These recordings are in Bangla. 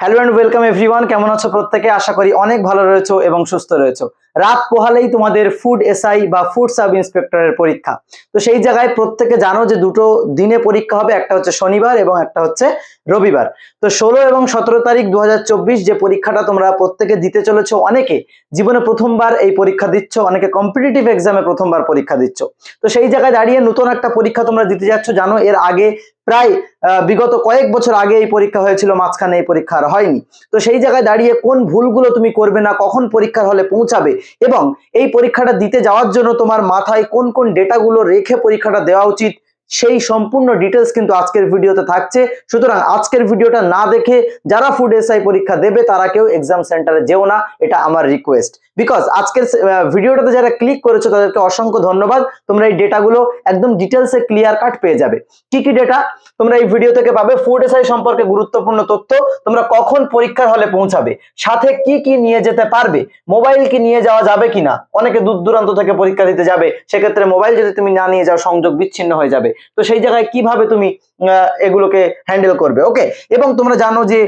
হ্যালো অ্যান্ড ওয়েলকাম এভরিওয়ান কেমন আছো প্রত্যেকে? আশা করি অনেক ভালো রয়েছো এবং সুস্থ রয়েছো। রাত পোহালেই তোমাদের ফুড এসআই বা ফুড সাব ইন্সপেক্টরের পরীক্ষা। তো সেই জায়গায় প্রত্যেকে জানো যে দুটো দিনে পরীক্ষা হবে, একটা হচ্ছে শনিবার এবং একটা হচ্ছে রবিবার। তো ষোলো এবং সতেরো তারিখ দু হাজার চব্বিশ যে পরীক্ষাটা তোমরা প্রত্যেকে দিতে চলেছো অনেকে, জীবনে প্রথমবার এই পরীক্ষা দিচ্ছ, অনেকে কম্পিটিটিভ এক্সামে প্রথমবার পরীক্ষা দিচ্ছ। তো সেই জায়গায় দাঁড়িয়ে নতুন একটা পরীক্ষা তোমরা দিতে যাচ্ছ, জানো এর আগে প্রায় বিগত কয়েক বছর আগে এই পরীক্ষা হয়েছিল, মাঝখানে এই পরীক্ষা আর হয়নি। তো সেই জায়গায় দাঁড়িয়ে কোন ভুলগুলো তুমি করবে না, কখন পরীক্ষার হলে পৌঁছাবে এবং এই পরীক্ষাটা দিতে যাওয়ার জন্য তোমার মাথায় কোন কোন ডেটাগুলো রেখে পরীক্ষাটা দেওয়া উচিত সেই সম্পূর্ণ ডিটেলস কিন্তু আজকের ভিডিওতে থাকছে। সুতরাং আজকের ভিডিওটা না দেখে যারা ফুড এসআই পরীক্ষা দেবে, তারা কেউ এক্সাম সেন্টারে যেও না, এটা আমার রিকোয়েস্ট বিকজ আজকের ভিডিওটাতে যারা ক্লিক করেছ, তাদেরকে অসংখ্য ধন্যবাদ। তোমরা এই ডেটাগুলো একদম ডিটেলসে ক্লিয়ার কাট পেয়ে যাবে। কি কি ডেটা তোমরা এই ভিডিও থেকে পাবে ফুড এসআই সম্পর্কে গুরুত্বপূর্ণ তথ্য। তোমরা কখন পরীক্ষার হলে পৌঁছাবে? সাথে কি কি নিয়ে যেতে পারবে? মোবাইল কি নিয়ে যাওয়া যাবে কিনা? অনেকে দূর দূরান্ত থেকে পরীক্ষা দিতে যাবে। সেক্ষেত্রে মোবাইল যদি তুমি না নিয়ে যাও, সংযোগ বিচ্ছিন্ন হয়ে যাবে। তো সেই জায়গায় কীভাবে তুমি এগুলোকে হ্যান্ডেল করবে? ওকে এবং তোমরা জানো যে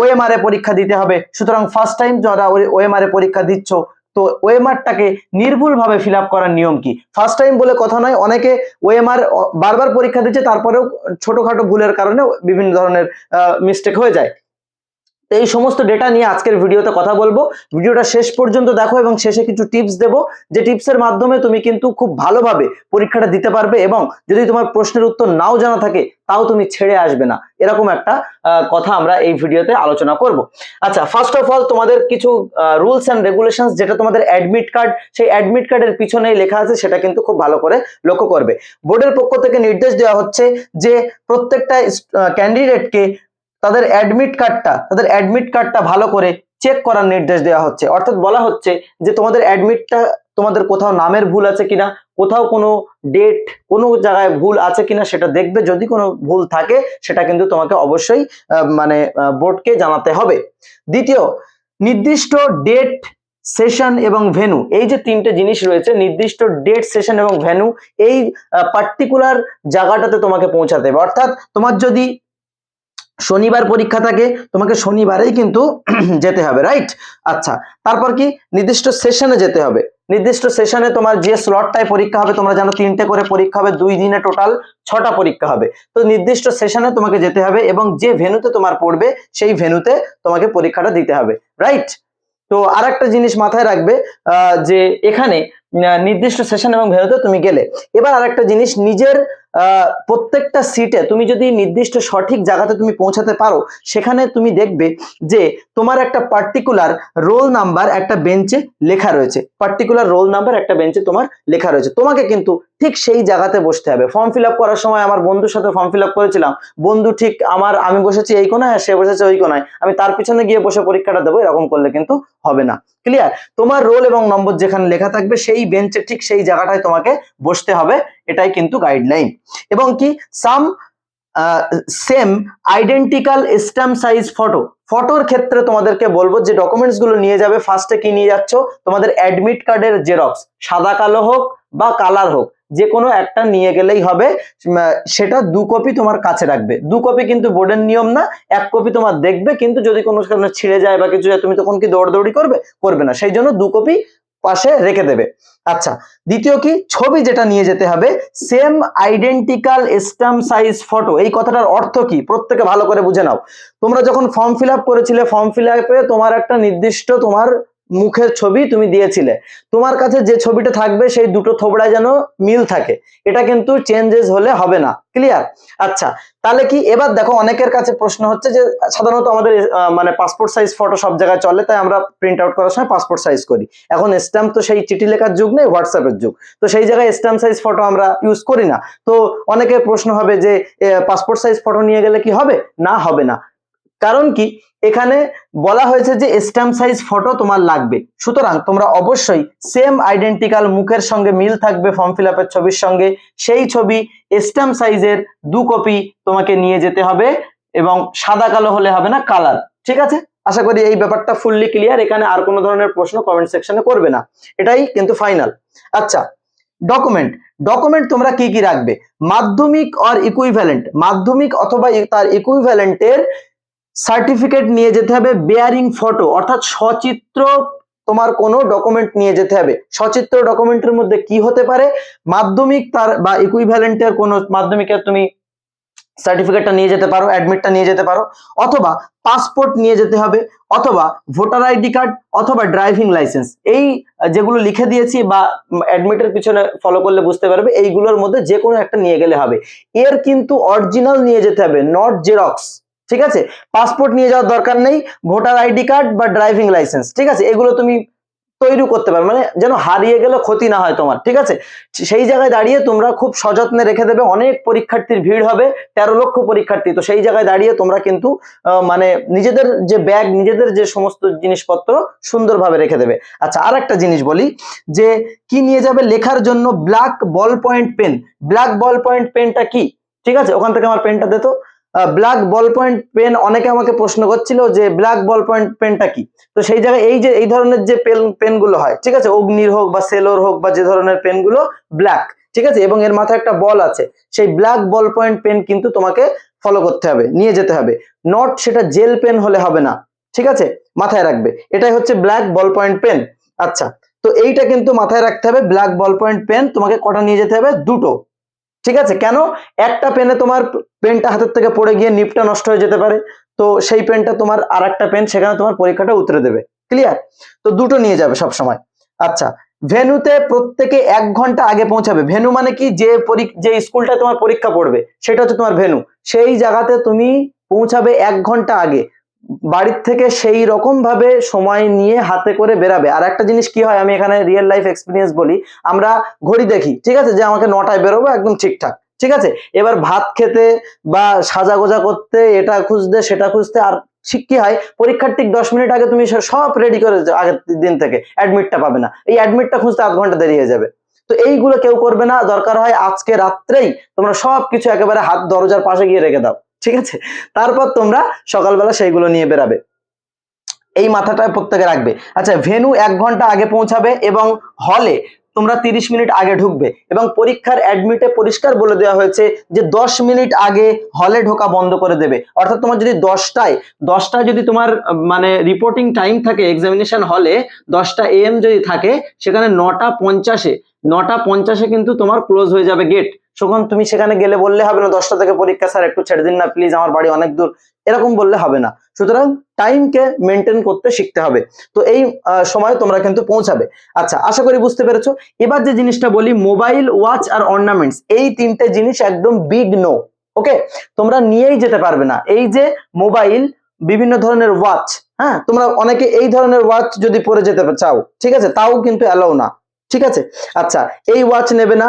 ওএমআর এ পরীক্ষা দিতে হবে। সুতরাং ফার্স্ট টাইম যারা ওএমআর এ পরীক্ষা দিচ্ছ, তো ওএমআরটাকে নির্ভুলভাবে ফিল করার নিয়ম কি? ফার্স্ট টাইম বলে কথা নয়, অনেকে ওএমআর বারবার পরীক্ষা দিচ্ছে, তারপরেও ছোটখাটো ভুলের কারণে বিভিন্ন ধরনের মিস্টেক হয়ে যায়। তো এই সমস্ত ডেটা নিয়ে আজকের ভিডিওতে কথা বলব। ভিডিওটা শেষ পর্যন্ত দেখো এবং শেষে কিছু টিপস দেবো, যে টিপসের মাধ্যমে তুমি কিন্তু খুব ভালোভাবে পরীক্ষাটা দিতে পারবে এবং যদি তোমার প্রশ্নের উত্তর নাও জানা থাকে, তাও তুমি ছেড়ে আসবে না। এরকম একটা কথা আমরা এই ভিডিওতে আলোচনা করব। আচ্ছা ফার্স্ট অফ অল তোমাদের কিছু রুলস অ্যান্ড রেগুলেশন যেটা তোমাদের অ্যাডমিট কার্ড সেই অ্যাডমিট কার্ডের পিছনেই লেখা আছে, সেটা কিন্তু খুব ভালো করে লক্ষ্য করবে। বোর্ডের পক্ষ থেকে নির্দেশ দেওয়া হচ্ছে যে প্রত্যেকটা ক্যান্ডিডেটকে তাদের অ্যাডমিট কার্ডটা তাদের অ্যাডমিট কার্ডটা ভালো করে চেক করার নির্দেশ দেওয়া হচ্ছে। অর্থাৎ বলা হচ্ছে যে তোমাদের অ্যাডমিটটা তোমাদের কোথাও নামের ভুল আছে কিনা, কোথাও কোনো ডেট কোনো জায়গায় ভুল আছে কিনা সেটা দেখবে। যদি কোনো ভুল থাকে, সেটা কিন্তু তোমাকে অবশ্যই মানে বোর্ডকে জানাতে হবে। দ্বিতীয়, নির্দিষ্ট ডেট সেশন এবং ভেনু এই যে তিনটে জিনিস রয়েছে, নির্দিষ্ট ডেট সেশন এবং ভেনু এই পার্টিকুলার জায়গাটাতে তোমাকে পৌঁছাতে হবে। অর্থাৎ তোমার যদি শনিবার পরীক্ষা থাকে, তোমাকে শনিবারেই কিন্তু যেতে হবে রাইট আচ্ছা তারপর কি? নির্দিষ্ট সেশনে যেতে হবে। নির্দিষ্ট সেশনে তোমার যে স্লটটায় পরীক্ষা হবে, তোমরা জানো তিনটে করে পরীক্ষা হবে, দুই দিনে টোটাল ছটা পরীক্ষা হবে। তো নির্দিষ্ট সেশনে তোমাকে যেতে হবে এবং যে ভেনুতে তোমার পড়বে, সেই ভেনুতে তোমাকে পরীক্ষাটা দিতে হবে রাইট তো আর একটা জিনিস মাথায় রাখবে যে এখানে নির্দিষ্ট সেশন এবং ভেনুতে তুমি গেলে। এবার আরেকটা জিনিস, নিজের প্রত্যেকটা সিটে তুমি যদি নির্দিষ্ট সঠিক জায়গাতে তুমি পৌঁছাতে পারো, সেখানে তুমি দেখবে যে তোমার একটা পার্টিকুলার রোল নাম্বার একটা বেঞ্চে লেখা রয়েছে। পার্টিকুলার রোল নাম্বার একটা বেঞ্চে তোমার লেখা রয়েছে। তোমাকে কিন্তু ঠিক সেই জায়গাতে বসতে হবে। ফর্ম ফিল করার সময় আমার বন্ধুর সাথে ফর্ম ফিল করেছিলাম। বন্ধু ঠিক আমার, আমি বসেছি এই কোনায় আর সে বসেছে ওই কোনায়। আমি তার পিছনে গিয়ে বসে পরীক্ষাটা দেবো, এরকম করলে কিন্তু হবে না। ক্লিয়ার তোমার রোল এবং নম্বর যেখানে লেখা থাকবে, সেই বেঞ্চে ঠিক সেই জায়গাটায় তোমাকে বসতে হবে। এটাই কিন্তু গাইডলাইন এবং কি? Some same identical stamp size photo ফটোর ক্ষেত্রে তোমাদেরকে বলব যে ডকুমেন্টসগুলো নিয়ে যাবে ফার্স্টে কি নিয়ে যাচ্ছ? তোমাদের অ্যাডমিট কার্ডের জেরক্স সাদা কালো হোক বা কালার হোক, যে কোনো একটা নিয়ে গেলেই হবে। সেটা দু কপি তোমার কাছে রাখবে। দু কপি কিন্তু বোর্ডের নিয়ম না, এক কপি তোমার দেখবে, কিন্তু যদি কোনো কারণে ছিঁড়ে যায় বা কিছু যায়, তুমি তখন কি দৌড়দৌড়ি করবে? করবে না। সেই জন্য দু কপি পাশে রেখে দেবে। আচ্ছা দ্বিতীয় কি? ছবি যেটা নিয়ে যেতে হবে same identical stamp size photo এই কথাটার অর্থ কি? প্রত্যেকে ভালো করে বুঝে নাও। তোমরা যখন ফর্ম ফিল করেছিলে ফর্ম ফিল তোমার একটা নির্দিষ্ট তোমার মুখের ছবি তুমি দিয়েছিলে। তোমার কাছে যে ছবিটা থাকবে, সেই দুটো থোবড়ায় যেন মিল থাকে। এটা কিন্তু চেঞ্জেস হলে হবে না। ক্লিয়ার আচ্ছা তাহলে কি এবার দেখো, অনেকের কাছে প্রশ্ন হচ্ছে যে, সাধারণত আমাদের মানে পাসপোর্ট সাইজ ফটো সব জায়গায় চলে, তাই আমরা প্রিন্ট আউট করার সময় পাসপোর্ট সাইজ করি। এখন স্ট্যাম্প তো সেই চিঠি লেখার যুগ নেই হোয়াটসঅ্যাপের যুগ। তো সেই জায়গায় স্ট্যাম্প সাইজ ফটো আমরা ইউজ করি না। তো অনেকের প্রশ্ন হবে যে পাসপোর্ট সাইজ ফটো নিয়ে গেলে কি হবে? না হবে না। কারণ কি? এখানে বলা হয়েছে যে স্ট্যাম্প সাইজ ফটো তোমার লাগবে। সুতরাং তোমরা অবশ্যই সেম আইডেন্টিক্যাল মুখের সঙ্গে মিল থাকবে ফর্ম ফিল ছবির সঙ্গে। সেই ছবি স্ট্যাম্প সাইজের দু কপি তোমাকে নিয়ে যেতে হবে এবং সাদা কালো হলে হবে না কালার ঠিক আছে? আশা করি এই ব্যাপারটা ফুললি ক্লিয়ার এখানে আর কোনো ধরনের প্রশ্ন কমেন্ট সেকশনে করবে না। এটাই কিন্তু ফাইনাল আচ্ছা ডকুমেন্ট ডকুমেন্ট তোমরা কি কি রাখবে? মাধ্যমিক আর ইকুইভ্যালেন্ট মাধ্যমিক অথবা তার ইকুইভ্যালেন্টের সার্টিফিকেট নিয়ে যেতে হবে বেয়ারিং ফটো অর্থাৎ সচিত্র তোমার কোনো ডকুমেন্ট নিয়ে যেতে হবে। সচিত্র ডকুমেন্টের মধ্যে কি হতে পারে? মাধ্যমিক তার বা ইকুইভ্যালেন্টের কোনো মাধ্যমিকের তুমি সার্টিফিকেটটা নিয়ে যেতে পারো অ্যাডমিটটা নিয়ে যেতে পারো, অথবা পাসপোর্ট নিয়ে যেতে হবে, অথবা ভোটার আইডি কার্ড অথবা ড্রাইভিং লাইসেন্স এই যেগুলো লিখে দিয়েছি বা অ্যাডমিটের পিছনে ফলো করলে বুঝতে পারবে, এইগুলোর মধ্যে যে কোনো একটা নিয়ে গেলে হবে। এর কিন্তু অরিজিনাল নিয়ে যেতে হবে নট জেরক্স ঠিক আছে? পাসপোর্ট নিয়ে যাওয়ার দরকার নেই, ভোটার আইডি কার্ড বা ড্রাইভিং লাইসেন্স ঠিক আছে? এগুলো তুমি তৈরি করতে পারবে মানে যেন হারিয়ে গেলে ক্ষতি না হয় তোমার, ঠিক আছে? সেই জায়গায় দাঁড়িয়ে তোমরা খুব সযত্নে রেখে দেবে, অনেক পরীক্ষার্থীর ভিড় হবে, তেরো লক্ষ পরীক্ষার্থী, তো সেই জায়গায় দাঁড়িয়ে তোমরা কিন্তু মানে নিজেদের যে ব্যাগ নিজেদের যে সমস্ত জিনিসপত্র সুন্দরভাবে রেখে দেবে। আচ্ছা আর একটা জিনিস বলি, যে কি নিয়ে যাবে লেখার জন্য black ballpoint pen black ballpoint পেনটা কি? ঠিক আছে? ওখান থেকে আমার পেনটা দিত ব্ল্যাক বল পয়েন্ট পেন অনেকে আমাকে প্রশ্ন করছিল যে ব্ল্যাক বল পয়েন্ট পেনটা কি? তো সেই জায়গায় এই যে, এই ধরনের যে পেন পেনগুলো হয়, ঠিক আছে? অগ্নির হোক বা সেলোর হোক বা যে ধরনের পেনগুলো ব্ল্যাক ঠিক আছে? এবং এর মাথায় একটা বল আছে, সেই ব্ল্যাক বল পয়েন্ট পেন কিন্তু তোমাকে ফলো করতে হবে, নিয়ে যেতে হবে। নট সেটা জেল পেন হলে হবে না, ঠিক আছে? মাথায় রাখবে। এটাই হচ্ছে ব্ল্যাক বল পয়েন্ট পেন আচ্ছা তো এইটা কিন্তু মাথায় রাখতে হবে ব্ল্যাক বল পয়েন্ট পেন তোমাকে কটা নিয়ে যেতে হবে? দুটো। ঠিক আছে? কেন? একটা পেনে তোমার পেনটা হাতের থেকে পড়ে গিয়ে নিপটা নষ্ট হয়ে যেতে পারে। তো সেই পেনটা তোমার আর একটা পেন, সেখানে তোমার পরীক্ষাটা উতরে দেবে। ক্লিয়ার তো দুটো নিয়ে যাবে সব সময় আচ্ছা ভেনুতে প্রত্যেকে এক ঘণ্টা আগে পৌঁছাবে। ভেনু মানে কি? যে যে স্কুলটা তোমার পরীক্ষা পড়বে, সেটা হচ্ছে তোমার ভেনু। সেই জায়গাতে তুমি পৌঁছাবে এক ঘণ্টা আগে। বাড়ির থেকে সেই রকম ভাবে সময় নিয়ে হাতে করে বেরাবে। আর একটা জিনিস কি হয়, আমি এখানে রিয়েল লাইফ এক্সপিরিয়েন্স বলি, আমরা ঘড়ি দেখি, ঠিক আছে? যে আমাকে নটায় বেরোবো, একদম ঠিকঠাক, ঠিক আছে? এবার ভাত খেতে বা সাজা গোজা করতে, এটা খুঁজতে, সেটা খুঁজতে, আর ঠিক কি হয়, পরীক্ষার ঠিক দশ মিনিট আগে তুমি সব রেডি করে আগের দিন থেকে অ্যাডমিটটা পাবে না। এই অ্যাডমিটটা খুঁজতে আধ ঘণ্টা দেরি হয়ে যাবে। তো এইগুলো কেউ করবে না, দরকার হয় আজকে রাত্রেই তোমরা সব কিছু একেবারে হাত দরজার পাশে গিয়ে রেখে দাও। ঠিক আছে? তারপর তোমরা সকালবেলা সেইগুলো নিয়ে বেরাবে। এই মাথাটা প্রত্যেকে রাখবে। আচ্ছা ভেনু এক ঘণ্টা আগে পৌঁছাবে এবং হলে তোমরা তিরিশ মিনিট আগে ঢুকবে এবং পরীক্ষার অ্যাডমিটে পরিষ্কার বলে দেওয়া হয়েছে যে দশ মিনিট আগে হলে ঢোকা বন্ধ করে দেবে। অর্থাৎ তোমার যদি দশটায় দশটায় যদি তোমার মানে রিপোর্টিং টাইম থাকে এক্সামিনেশন হলে দশটা এম যদি থাকে, সেখানে নটা পঞ্চাশে নটা পঞ্চাশে কিন্তু তোমার ক্লোজ হয়ে যাবে গেট তখন তুমি সেখানে গেলে বললে হবে না, দশটা থেকে পরীক্ষা, স্যার, একটু ছেড়ে দিন না প্লিজ আমার বাড়ি অনেক দূর। এরকম বললে হবে না। সুতরাং টাইমকে মেনটেন করতে শিখতে হবে। তো এই সময় তোমরা কিন্তু পৌঁছাবে। আচ্ছা আশা করি বুঝতে পেরেছ। এবার যে জিনিসটা বলি মোবাইল ওয়াচ আর অর্নামেন্টস এই তিনটে জিনিস একদম বিগ নো ওকে তোমরা নিয়েই যেতে পারবে না। এই যে মোবাইল বিভিন্ন ধরনের ওয়াচ হ্যাঁ? তোমরা অনেকে এই ধরনের ওয়াচ যদি পরে যেতে চাও, ঠিক আছে? তাও কিন্তু অ্যালাউ না, ঠিক আছে? আচ্ছা এই ওয়াচ নেবে না।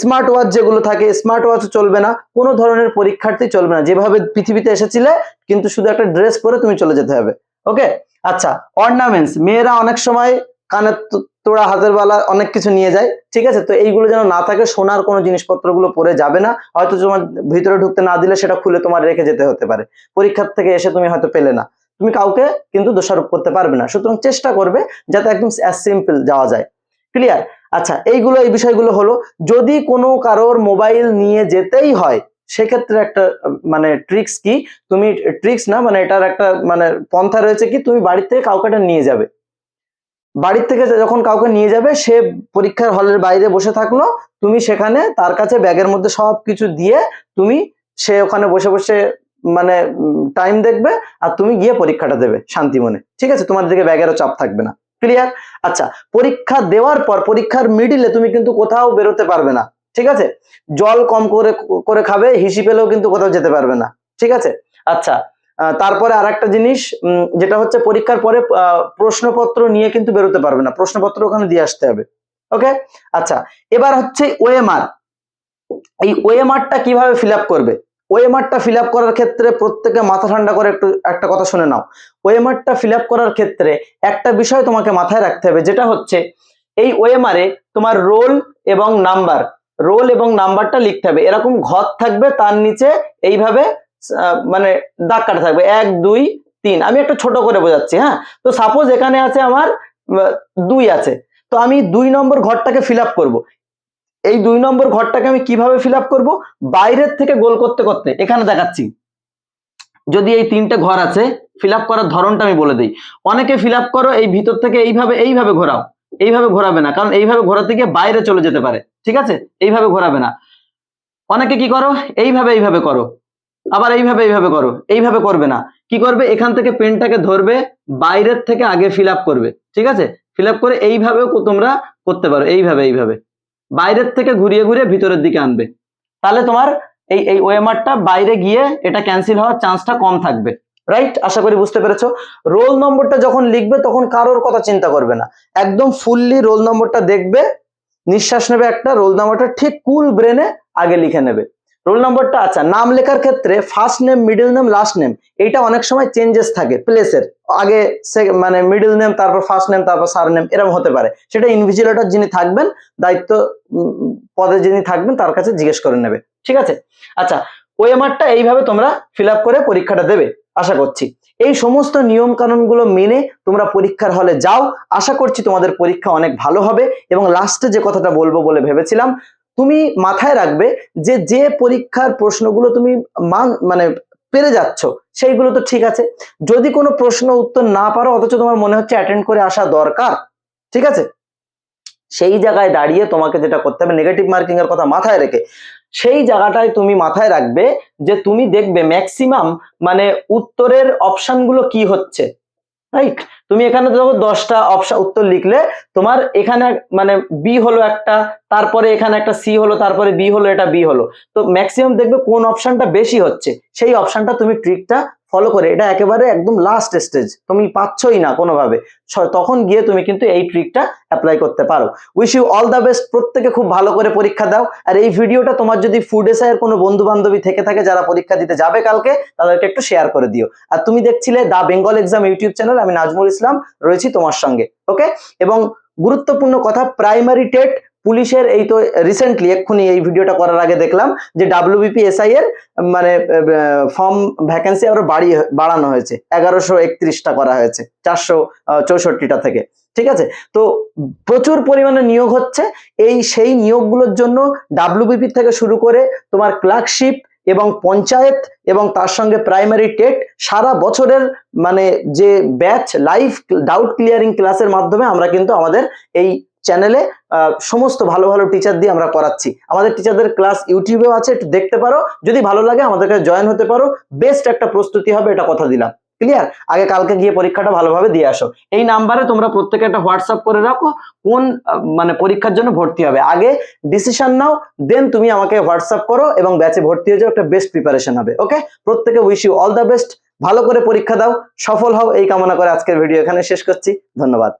স্মার্ট ওয়াচ যেগুলো থাকে, স্মার্ট ওয়াচ চলবে না, কোনো ধরনের পরীক্ষার্থী চলবে না। যেভাবে পৃথিবীতে এসেছিলে, কিন্তু শুধু একটা ড্রেস পরে তুমি চলে যেতে হবে। ওকে? আচ্ছা অর্নামেন্টস মেয়েরা অনেক সময় কানের তোড়া, হাতের বালা অনেক কিছু নিয়ে যায়, ঠিক আছে? তো এইগুলো যেন না থাকে, সোনার কোনো জিনিসপত্রগুলো পরে যাবে না। হয়তো তোমার ভিতরে ঢুকতে না দিলে সেটা খুলে তোমার রেখে যেতে হতে পারে। পরীক্ষার থেকে এসে তুমি হয়তো পেলে না। তুমি কাউকে কিন্তু দোষারোপ করতে পারবে না। সুতরাং চেষ্টা করবে যাতে একদম সিম্পল যাওয়া যায়। ক্লিয়ার আচ্ছা এইগুলো, এই বিষয়গুলো হলো, যদি কোনো কারোর মোবাইল নিয়ে যেতেই হয়, সেক্ষেত্রে একটা মানে ট্রিক্স কি? তুমি ট্রিক্স না মানে এটার একটা মানে পন্থা রয়েছে কি? তুমি বাড়ির থেকে কাউকে একটা নিয়ে যাবে। বাড়ির থেকে যখন কাউকে নিয়ে যাবে, সে পরীক্ষার হলের বাইরে বসে থাকল, তুমি সেখানে তার কাছে ব্যাগের মধ্যে সব কিছু দিয়ে তুমি সে ওখানে বসে বসে মানে টাইম দেখবে আর তুমি গিয়ে পরীক্ষাটা দেবে শান্তি মনে ঠিক আছে? তোমার দিকে ব্যাগেরও চাপ থাকবে না। ক্লিয়ার আচ্ছা পরীক্ষা দেওয়ার পর, পরীক্ষার মিডিলে তুমি কিন্তু কোথাও বেরোতে পারবে না, ঠিক আছে? জল কম করে করে খাবে, হিসি পেলেও কিন্তু কোথাও যেতে পারবে না, ঠিক আছে? আচ্ছা তারপরে আর একটা জিনিস যেটা হচ্ছে পরীক্ষার পরে প্রশ্নপত্র নিয়ে কিন্তু বেরোতে পারবে না, প্রশ্নপত্র ওখানে দিয়ে আসতে হবে ওকে আচ্ছা এবার হচ্ছে ওএমআর এই ওএমআরটা কীভাবে ফিল করবে? ওএমআরটা ফিল আপ করার ক্ষেত্রে প্রত্যেকে মাথা ঠান্ডা করে একটু, একটা কথা শুনে নাও। ওয়েমারটা ফিল আপ করার ক্ষেত্রে একটা বিষয় তোমাকে মাথায় রাখতে হবে, যেটা হচ্ছে এই ওয়েমারে তোমার রোল এবং নাম্বার রোল এবং নাম্বারটা লিখতে হবে। এরকম ঘর থাকবে, তার নিচে এইভাবে মানে দাগ কাটা থাকবে। এক, দুই, তিন। আমি একটা ছোট করে বোঝাচ্ছি হ্যাঁ? তো সাপোজ এখানে আছে আমার দুই আছে। তো আমি দুই নম্বর ঘরটাকে ফিল আপ করব। এই দুই নম্বর ঘরটাকে আমি কীভাবে ফিল আপ করব? বাইরের থেকে গোল করতে করতে। এখানে দেখাচ্ছি। যদি এই তিনটে ঘর আছে ফিল করার ধরনটা আমি বলে দিই। অনেকে ফিল করো, এই ভিতর থেকে এইভাবে এইভাবে ঘোরাও। এইভাবে ঘোরাবে না, কারণ এইভাবে ঘোরাতে গিয়ে বাইরে চলে যেতে পারে। ঠিক আছে? এইভাবে ঘোরাবে না। অনেকে কি করো? এইভাবে এইভাবে করো। আবার এইভাবে এইভাবে করো। এইভাবে করবে না। কি করবে? এখান থেকে পেনটাকে ধরবে, বাইরের থেকে আগে ফিল করবে। ঠিক আছে? ফিল করে এইভাবেও তোমরা করতে পারো। এইভাবে এইভাবে। বাইরের থেকে ঘুরিয়ে ঘুরিয়ে ভিতরের দিকে আনবে। তাহলে তোমার এই এই ওয়েমারটা বাইরে গিয়ে এটা ক্যান্সেল হওয়ার চান্সটা কম থাকবে। রাইট আশা করি বুঝতে পেরেছ? রোল নম্বরটা যখন লিখবে, তখন কারোর কথা চিন্তা করবে না। একদম ফুললি রোল নম্বরটা দেখবে, নিঃশ্বাস নেবে একটা রোল নম্বরটা ঠিক কুল ব্রেনে আগে লিখে নেবে। রোল নম্বরটা আচ্ছা নাম লেখার ক্ষেত্রে first name middle name last name এটা অনেক সময় চেঞ্জেস থাকে প্লেসের আগে মানে মিডল নেম তারপর ফার্স্ট নেম তারপর সার নেম এরকম হতে পারে। সেটা ইনভিজিলেটর যিনি থাকবেন, দায়িত্ব পদে যিনি থাকবেন, তার কাছে জিজ্ঞেস করে নেবে। ঠিক আছে? আচ্ছা ওএমআরটা এইভাবে তোমরা ফিল করে পরীক্ষাটা দেবে, আশা করছি। এই সমস্ত নিয়ম কানুনগুলো মেনে তোমরা পরীক্ষার হলে যাও। আশা করছি তোমাদের পরীক্ষা অনেক ভালো হবে এবং লাস্টে যে কথাটা বলব বলে ভেবেছিলাম তুমি মাথায় রাখবে যে যে পরীক্ষার প্রশ্নগুলো তুমি মান মানে পেরে যাচ্ছ, সেইগুলো তো ঠিক আছে। যদি কোনো প্রশ্ন উত্তর না পারো, অথচ তোমার মনে হচ্ছে অ্যাটেন্ড করে আসা দরকার, ঠিক আছে? সেই জায়গায় দাঁড়িয়ে তোমাকে যেটা করতে হবে নেগেটিভ মার্কিং এর কথা মাথায় রেখে, সেই জায়গাটায় তুমি মাথায় রাখবে যে, তুমি দেখবে ম্যাক্সিমাম মানে উত্তরের অপশনগুলো কি হচ্ছে। রাইট তুমি এখানে দেখো দশটা অপশন উত্তর লিখলে তোমার এখানে মানে বি হলো একটা, তারপরে এখানে একটা সি হলো, তারপরে বি হলো, এটা বি হলো। তো ম্যাক্সিমাম দেখবে কোন অপশনটা বেশি হচ্ছে, সেই অপশনটা তুমি ট্রিকটা ফলো করে, এটা একেবারে একদম লাস্ট স্টেজ তুমি পাচ্ছই না কোনোভাবে। তখন গিয়ে তুমি কিন্তু এই ট্রিকটা অ্যাপ্লাই করতে পারো। Wish you all the best প্রত্যেকে খুব ভালো করে পরীক্ষা দাও। আর এই ভিডিওটা তোমার যদি ফুড এসআইয়ের কোনো বন্ধু বান্ধবী থেকে থাকে যারা পরীক্ষা দিতে যাবে কালকে, তাদেরকে একটু শেয়ার করে দিও। আর তুমি দেখছিলে the Bengal exam YouTube channel আমি নাজমুল ইসলাম রয়েছি তোমার সঙ্গে ওকে এবং গুরুত্বপূর্ণ কথা প্রাইমারি টেট পুলিশের এই তো রিসেন্টলি এক্ষুনি এই ভিডিওটা করার আগে দেখলাম যে ডাব্লিউবিপি এসআই এর মানে ফর্ম ভ্যাকেন্সি আরও বাড়িয়ে বাড়ানো হয়েছে। এগারোশো একত্রিশটা করা হয়েছে, চারশো চৌষট্টিটা থেকে। ঠিক আছে? তো প্রচুর পরিমাণে নিয়োগ হচ্ছে। এই সেই নিয়োগগুলোর জন্য ডাব্লিউবিপি থেকে শুরু করে তোমার ক্লার্কশিপ এবং পঞ্চায়েত এবং তার সঙ্গে প্রাইমারি টেট সারা বছরের মানে যে ব্যাচ লাইভ ডাউট ক্লিয়ারিং ক্লাসের মাধ্যমে আমরা কিন্তু আমাদের এই চ্যানেলে সমস্ত ভালো ভালো টিচার দিয়ে আমরা করাচ্ছি আমাদের টিচারদের ক্লাস ইউটিউবেও আছে, একটু দেখতে পারো। যদি ভালো লাগে, আমাদের কাছে জয়েন হতে পারো। বেস্ট একটা প্রস্তুতি হবে, এটা কথা দিলাম। ক্লিয়ার আগে কালকে গিয়ে পরীক্ষাটা ভালোভাবে দিয়ে আসো। এই নাম্বারে তোমরা প্রত্যেকে একটা হোয়াটসঅ্যাপ করে রাখো, কোন মানে পরীক্ষার জন্য ভর্তি হবে। আগে ডিসিশন নাও দেন তুমি আমাকে হোয়াটসঅ্যাপ করো এবং ব্যাচে ভর্তি হয়ে যাও, একটা বেস্ট প্রিপারেশন হবে ওকে প্রত্যেকে wish you all the best ভালো করে পরীক্ষা দাও, সফল হও, এই কামনা করে আজকের ভিডিও এখানে শেষ করছি। ধন্যবাদ।